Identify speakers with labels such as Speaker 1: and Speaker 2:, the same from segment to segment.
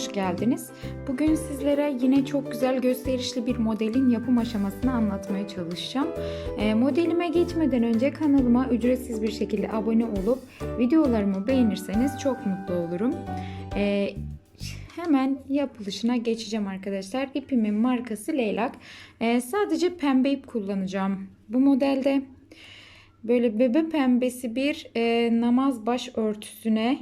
Speaker 1: hoş geldiniz. Bugün sizlere yine çok güzel gösterişli bir modelin yapım aşamasını anlatmaya çalışacağım. E, modelime geçmeden önce kanalıma ücretsiz bir şekilde abone olup videolarımı beğenirseniz çok mutlu olurum. E, hemen yapılışına geçeceğim arkadaşlar. İpimin markası Leylak. E, sadece pembe ip kullanacağım bu modelde. Böyle bebe pembesi bir e, namaz baş örtüsüne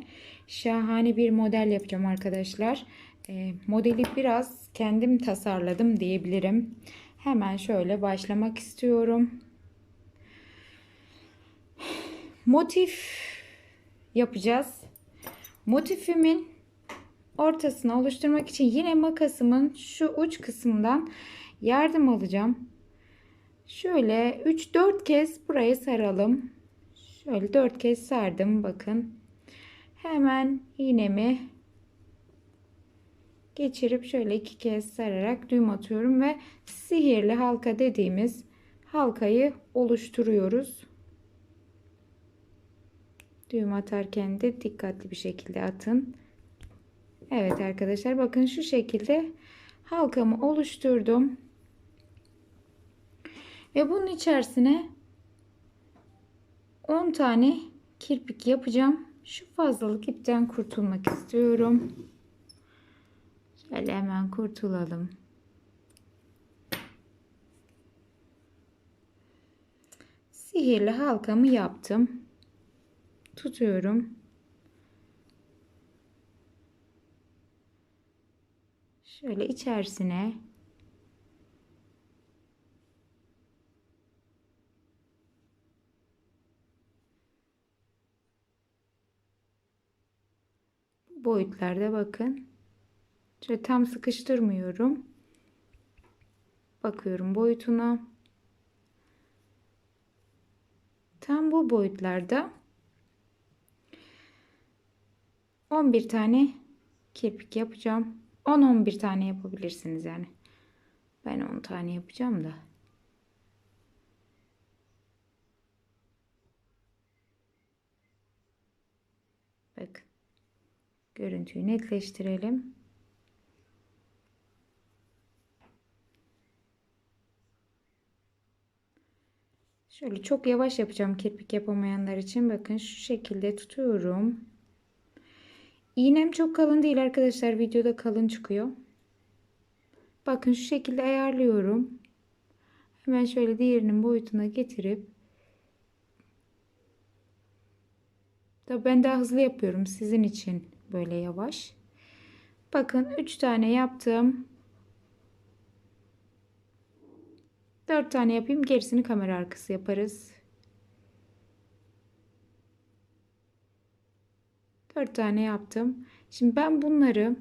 Speaker 1: şahane bir model yapacağım arkadaşlar. E, modeli biraz kendim tasarladım diyebilirim. Hemen şöyle başlamak istiyorum. Motif yapacağız. Motifimin ortasını oluşturmak için yine makasımın şu uç kısmından yardım alacağım. Şöyle 3-4 kez buraya saralım. Şöyle 4 kez sardım bakın. Hemen iğnemi geçirip şöyle iki kez sararak düğüm atıyorum ve sihirli halka dediğimiz halkayı oluşturuyoruz. Düğüm atarken de dikkatli bir şekilde atın. Evet arkadaşlar bakın şu şekilde halkamı oluşturdum. Ve bunun içerisine 10 tane kirpik yapacağım. Şu fazlalık ipten kurtulmak istiyorum. Şöyle hemen kurtulalım. Sihirli halkamı yaptım. Tutuyorum. Şöyle içerisine boyutlarda bakın. Şöyle tam sıkıştırmıyorum. Bakıyorum boyutuna. Tam bu boyutlarda 11 tane kirpik yapacağım. 10-11 tane yapabilirsiniz yani. Ben 10 tane yapacağım da. Bakın. Görüntüyü netleştirelim. Şöyle çok yavaş yapacağım kirpik yapamayanlar için. Bakın şu şekilde tutuyorum. İğnem çok kalın değil arkadaşlar. Videoda kalın çıkıyor. Bakın şu şekilde ayarlıyorum. Hemen şöyle diğerinin boyutuna getirip Tabii ben daha hızlı yapıyorum sizin için böyle yavaş. Bakın 3 tane yaptım. 4 tane yapayım. Gerisini kamera arkası yaparız. 4 tane yaptım. Şimdi ben bunları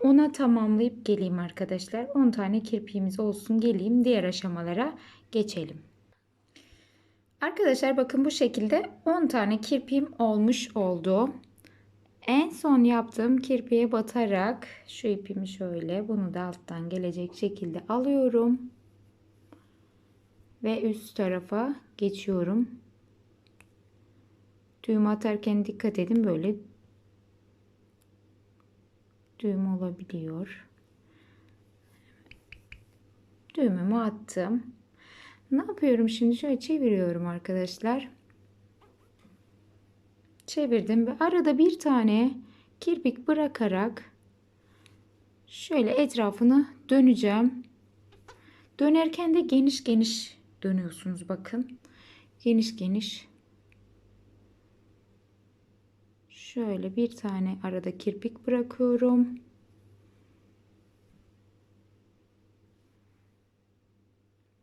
Speaker 1: ona tamamlayıp geleyim arkadaşlar. 10 tane kirpiğimiz olsun geleyim. Diğer aşamalara geçelim. Arkadaşlar bakın bu şekilde 10 tane kirpiğim olmuş oldu. En son yaptığım kirpiğe batarak şu ipimi şöyle bunu da alttan gelecek şekilde alıyorum. Ve üst tarafa geçiyorum. Düğüm atarken dikkat edin böyle düğüm olabiliyor. Düğümümü attım. Ne yapıyorum şimdi? Şöyle çeviriyorum arkadaşlar. Çevirdim ve arada bir tane kirpik bırakarak şöyle etrafını döneceğim. Dönerken de geniş geniş dönüyorsunuz bakın. Geniş geniş. Şöyle bir tane arada kirpik bırakıyorum.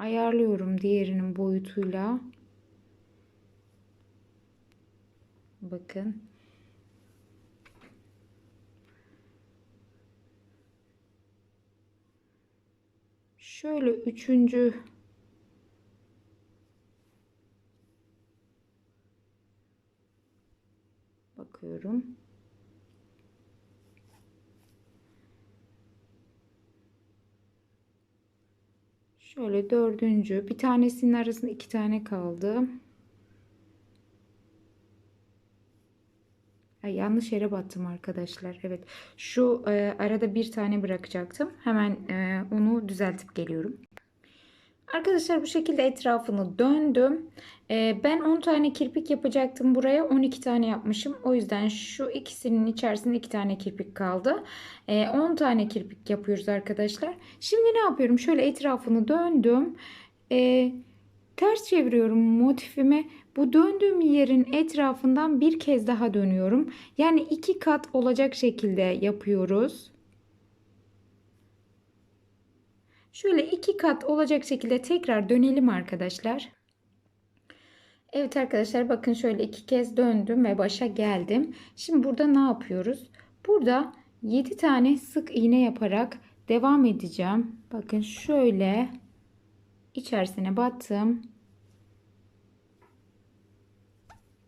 Speaker 1: ayarlıyorum diğerinin boyutuyla. Bakın. Şöyle üçüncü bakıyorum. Şöyle dördüncü. Bir tanesinin arasında iki tane kaldı. Ay, yanlış yere battım arkadaşlar. Evet. Şu e, arada bir tane bırakacaktım. Hemen e, onu düzeltip geliyorum. Arkadaşlar bu şekilde etrafını döndüm. E, ben 10 tane kirpik yapacaktım buraya. 12 tane yapmışım. O yüzden şu ikisinin içerisinde 2 tane kirpik kaldı. E, 10 tane kirpik yapıyoruz arkadaşlar. Şimdi ne yapıyorum? Şöyle etrafını döndüm. E, ters çeviriyorum motifimi. Bu döndüğüm yerin etrafından bir kez daha dönüyorum. Yani iki kat olacak şekilde yapıyoruz. Şöyle iki kat olacak şekilde tekrar dönelim arkadaşlar. Evet arkadaşlar bakın şöyle iki kez döndüm ve başa geldim. Şimdi burada ne yapıyoruz? Burada 7 tane sık iğne yaparak devam edeceğim. Bakın şöyle içerisine battım.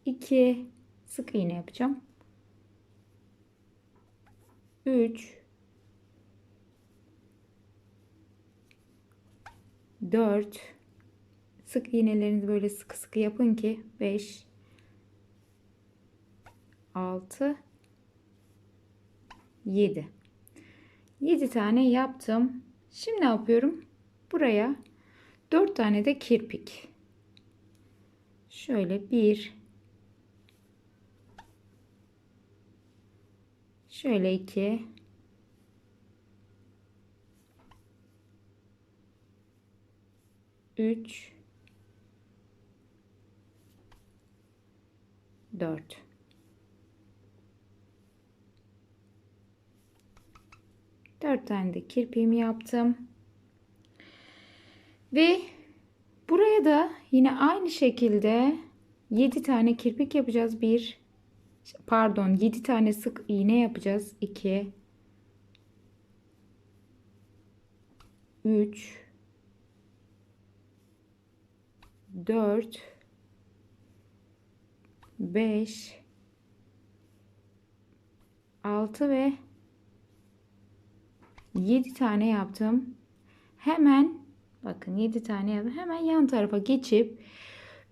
Speaker 1: 2 sık iğne yapacağım. 3 4 sık iğnelerinizi böyle sıkı sıkı yapın ki 5 6 7 7 tane yaptım. Şimdi ne yapıyorum? Buraya 4 tane de kirpik. Şöyle bir Şöyle iki. Üç. Dört. Dört tane de kirpiğimi yaptım. Ve buraya da yine aynı şekilde 7 tane kirpik yapacağız. 1 pardon 7 tane sık iğne yapacağız. 2 3 4 5 6 ve 7 tane yaptım. Hemen bakın 7 tane yaptım. Hemen yan tarafa geçip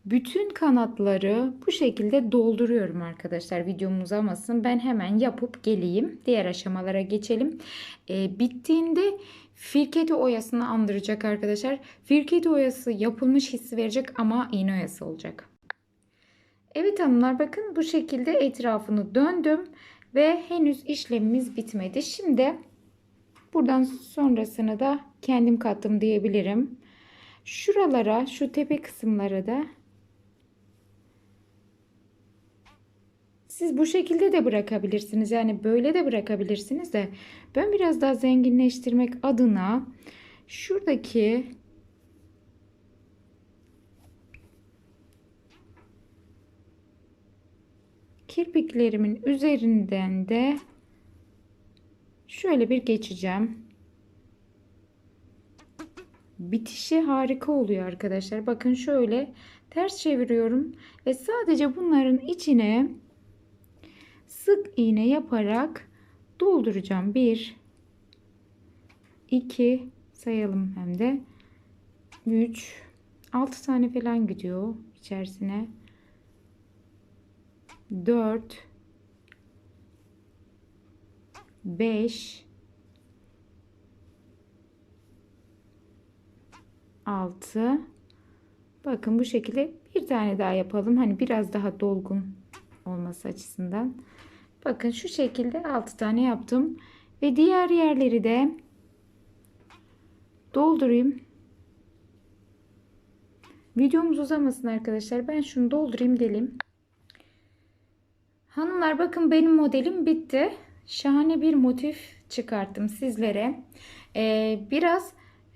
Speaker 1: bütün kanatları bu şekilde dolduruyorum arkadaşlar. Videom uzamasın. Ben hemen yapıp geleyim. Diğer aşamalara geçelim. E, bittiğinde firketi oyasını andıracak arkadaşlar. Firketi oyası yapılmış hissi verecek ama iğne oyası olacak. Evet hanımlar bakın bu şekilde etrafını döndüm ve henüz işlemimiz bitmedi. Şimdi buradan sonrasını da kendim kattım diyebilirim. Şuralara şu tepe kısımlara da Siz bu şekilde de bırakabilirsiniz. Yani böyle de bırakabilirsiniz de ben biraz daha zenginleştirmek adına şuradaki kirpiklerimin üzerinden de şöyle bir geçeceğim. Bitişi harika oluyor arkadaşlar. Bakın şöyle ters çeviriyorum ve sadece bunların içine sık iğne yaparak dolduracağım. 1 2 sayalım hem de. 3 6 tane falan gidiyor içerisine. 4 5 6 bakın bu şekilde bir tane daha yapalım. Hani biraz daha dolgun olması açısından bakın şu şekilde 6 tane yaptım. Ve diğer yerleri de doldurayım. Videomuz uzamasın arkadaşlar. Ben şunu doldurayım delim hanımlar bakın benim modelim bitti. Şahane bir motif çıkarttım sizlere. Ee, biraz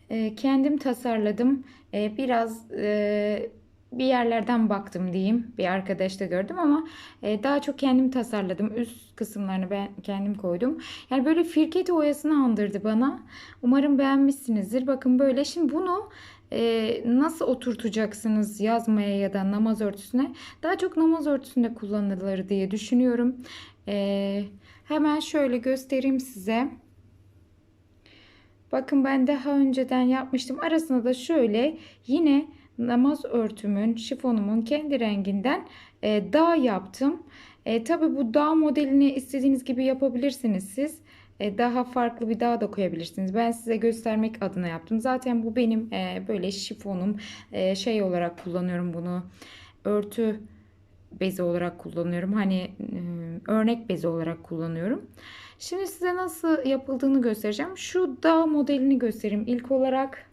Speaker 1: e, kendim tasarladım. E, biraz e, bir yerlerden baktım diyeyim. Bir arkadaşta gördüm ama e, daha çok kendim tasarladım. Üst kısımlarını ben kendim koydum. Yani böyle firket oyasını andırdı bana. Umarım beğenmişsinizdir. Bakın böyle. Şimdi bunu e, nasıl oturtacaksınız yazmaya ya da namaz örtüsüne? Daha çok namaz örtüsünde kullanılır diye düşünüyorum. E, hemen şöyle göstereyim size. Bakın ben daha önceden yapmıştım. Arasına da şöyle yine namaz örtümün, şifonumun kendi renginden e, dağ yaptım. E, tabii bu dağ modelini istediğiniz gibi yapabilirsiniz siz. E, daha farklı bir dağ da koyabilirsiniz. Ben size göstermek adına yaptım. Zaten bu benim e, böyle şifonum. E, şey olarak kullanıyorum bunu. Örtü bezi olarak kullanıyorum. Hani e, örnek bezi olarak kullanıyorum. Şimdi size nasıl yapıldığını göstereceğim. Şu dağ modelini göstereyim. İlk olarak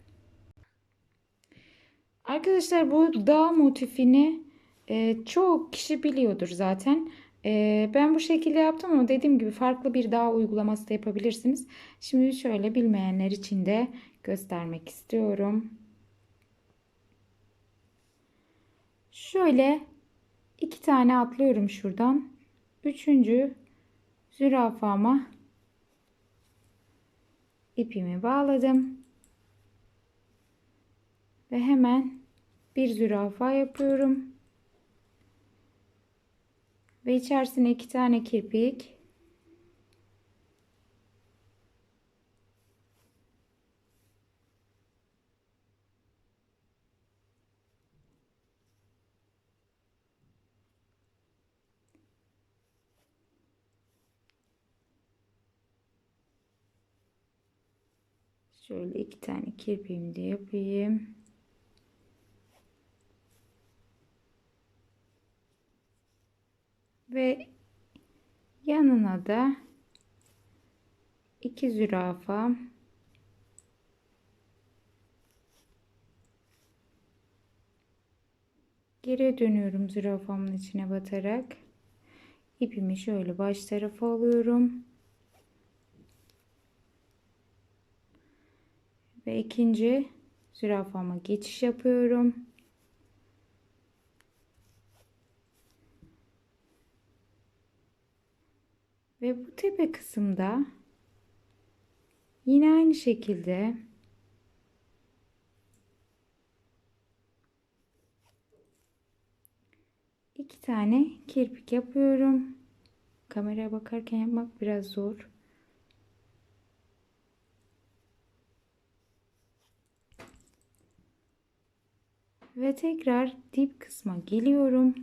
Speaker 1: arkadaşlar bu dağ motifini e, çoğu kişi biliyordur zaten. E, ben bu şekilde yaptım ama dediğim gibi farklı bir dağ uygulaması da yapabilirsiniz. Şimdi şöyle bilmeyenler için de göstermek istiyorum. Şöyle iki tane atlıyorum şuradan. Üçüncü zürafama ipimi bağladım. Ve hemen bir zürafa yapıyorum. Ve içerisine iki tane kirpik. Şöyle iki tane kirpiğimi de yapayım. Ve yanına da iki zürafa. Geri dönüyorum zürafamın içine batarak. İpimi şöyle baş tarafa alıyorum. Ve ikinci zürafama geçiş yapıyorum Ve bu tepe kısımda yine aynı şekilde iki tane kirpik yapıyorum. Kameraya bakarken yapmak biraz zor. Ve tekrar dip kısma geliyorum.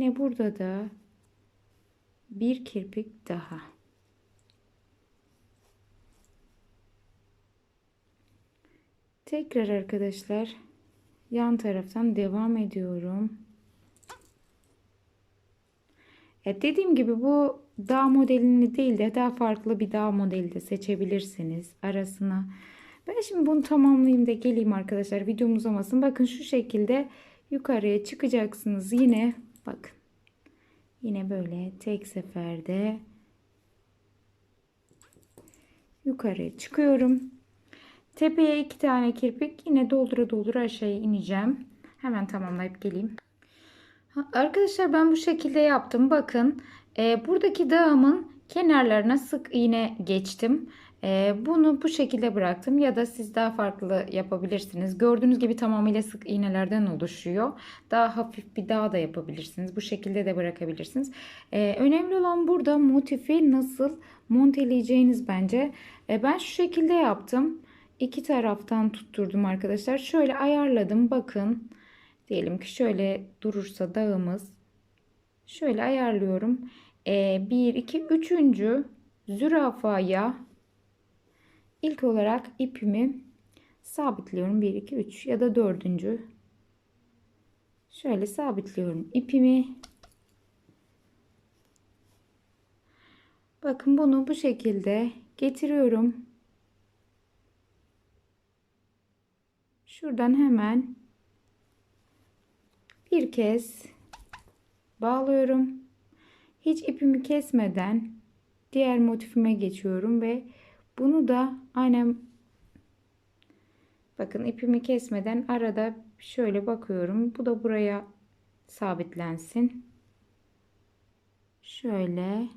Speaker 1: Yine burada da bir kirpik daha. Tekrar arkadaşlar yan taraftan devam ediyorum. Evet dediğim gibi bu dağ modelini değil de daha farklı bir dağ modeli de seçebilirsiniz arasına. Ben şimdi bunu tamamlayayım da geleyim arkadaşlar videom uzamasın. Bakın şu şekilde yukarıya çıkacaksınız yine Bakın. Yine böyle tek seferde yukarı çıkıyorum. Tepeye iki tane kirpik yine doldura doldura aşağıya ineceğim. Hemen tamamlayıp geleyim. Arkadaşlar ben bu şekilde yaptım. Bakın e, buradaki dağımın kenarlarına sık iğne geçtim. Ee, bunu bu şekilde bıraktım ya da siz daha farklı yapabilirsiniz. Gördüğünüz gibi tamamıyla sık iğnelerden oluşuyor. Daha hafif bir dağ da yapabilirsiniz. Bu şekilde de bırakabilirsiniz. Ee, önemli olan burada motifi nasıl monteleyeceğiniz bence. Ee, ben şu şekilde yaptım. İki taraftan tutturdum arkadaşlar. Şöyle ayarladım. Bakın. Diyelim ki şöyle durursa dağımız. Şöyle ayarlıyorum. 1, 2, 3. zürafaya İlk olarak ipimi sabitliyorum. 1, 2, 3 ya da dördüncü. Şöyle sabitliyorum ipimi. Bakın bunu bu şekilde getiriyorum. Şuradan hemen bir kez bağlıyorum. Hiç ipimi kesmeden diğer motifime geçiyorum ve bunu da aynen bakın ipimi kesmeden arada şöyle bakıyorum. Bu da buraya sabitlensin. Şöyle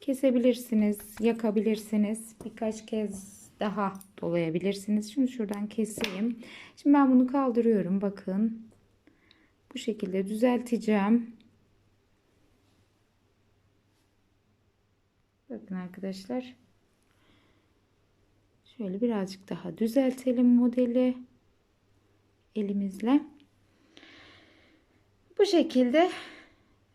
Speaker 1: kesebilirsiniz, yakabilirsiniz. Birkaç kez daha dolayabilirsiniz. Şimdi şuradan keseyim. Şimdi ben bunu kaldırıyorum. Bakın. Bu şekilde düzelteceğim. Bakın arkadaşlar. Şöyle birazcık daha düzeltelim modeli elimizle. Bu şekilde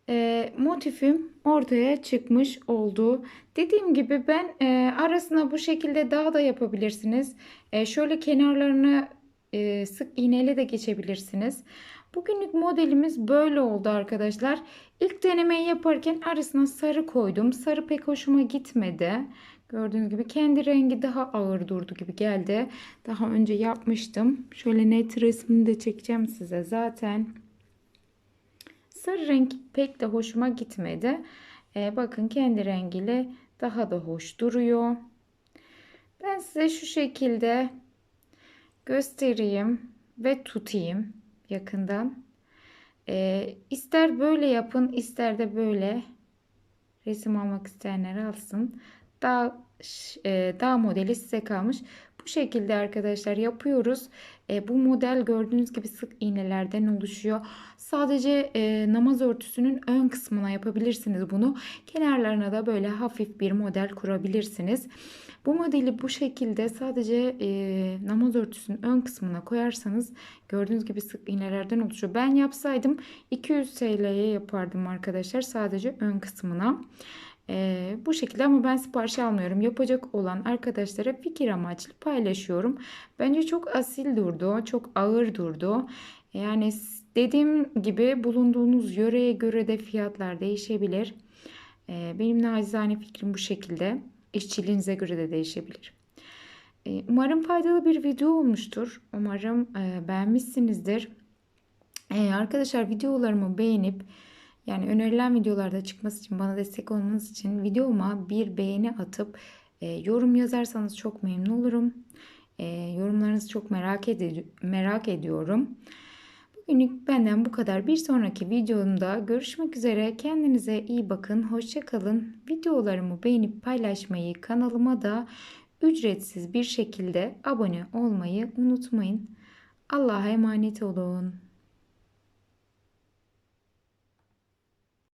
Speaker 1: e, motifim ortaya çıkmış oldu. Dediğim gibi ben e, arasına bu şekilde daha da yapabilirsiniz. E, şöyle kenarlarını e, sık iğneyle de geçebilirsiniz. Bugünlük modelimiz böyle oldu arkadaşlar. İlk denemeyi yaparken arasına sarı koydum. Sarı pek hoşuma gitmedi. Gördüğünüz gibi kendi rengi daha ağır durdu gibi geldi. Daha önce yapmıştım. Şöyle net resmini de çekeceğim size zaten. Sarı renk pek de hoşuma gitmedi. Ee, bakın kendi rengiyle daha da hoş duruyor. Ben size şu şekilde göstereyim ve tutayım yakından. Ee, ister böyle yapın ister de böyle resim almak isteyenler alsın. Daha e, daha modeli size kalmış. Şekilde arkadaşlar yapıyoruz. E, bu model gördüğünüz gibi sık iğnelerden oluşuyor. Sadece e, namaz örtüsünün ön kısmına yapabilirsiniz bunu. Kenarlarına da böyle hafif bir model kurabilirsiniz. Bu modeli bu şekilde sadece e, namaz örtüsünün ön kısmına koyarsanız gördüğünüz gibi sık iğnelerden oluşuyor. Ben yapsaydım 200 TL'ye yapardım arkadaşlar sadece ön kısmına. Ee, bu şekilde ama ben sipariş almıyorum. Yapacak olan arkadaşlara fikir amaçlı paylaşıyorum. Bence çok asil durdu. Çok ağır durdu. Yani dediğim gibi bulunduğunuz yöreye göre de fiyatlar değişebilir. Ee, benim nacizane fikrim bu şekilde. İşçiliğinize göre de değişebilir. Ee, umarım faydalı bir video olmuştur. Umarım e, beğenmişsinizdir. Ee, arkadaşlar videolarımı beğenip yani önerilen videolarda çıkması için bana destek olmanız için videoma bir beğeni atıp e, yorum yazarsanız çok memnun olurum. E, yorumlarınızı çok merak, ed merak ediyorum. Bugünlük benden bu kadar. Bir sonraki videomda görüşmek üzere. Kendinize iyi bakın. Hoşçakalın. Videolarımı beğenip paylaşmayı, kanalıma da ücretsiz bir şekilde abone olmayı unutmayın. Allah'a emanet olun.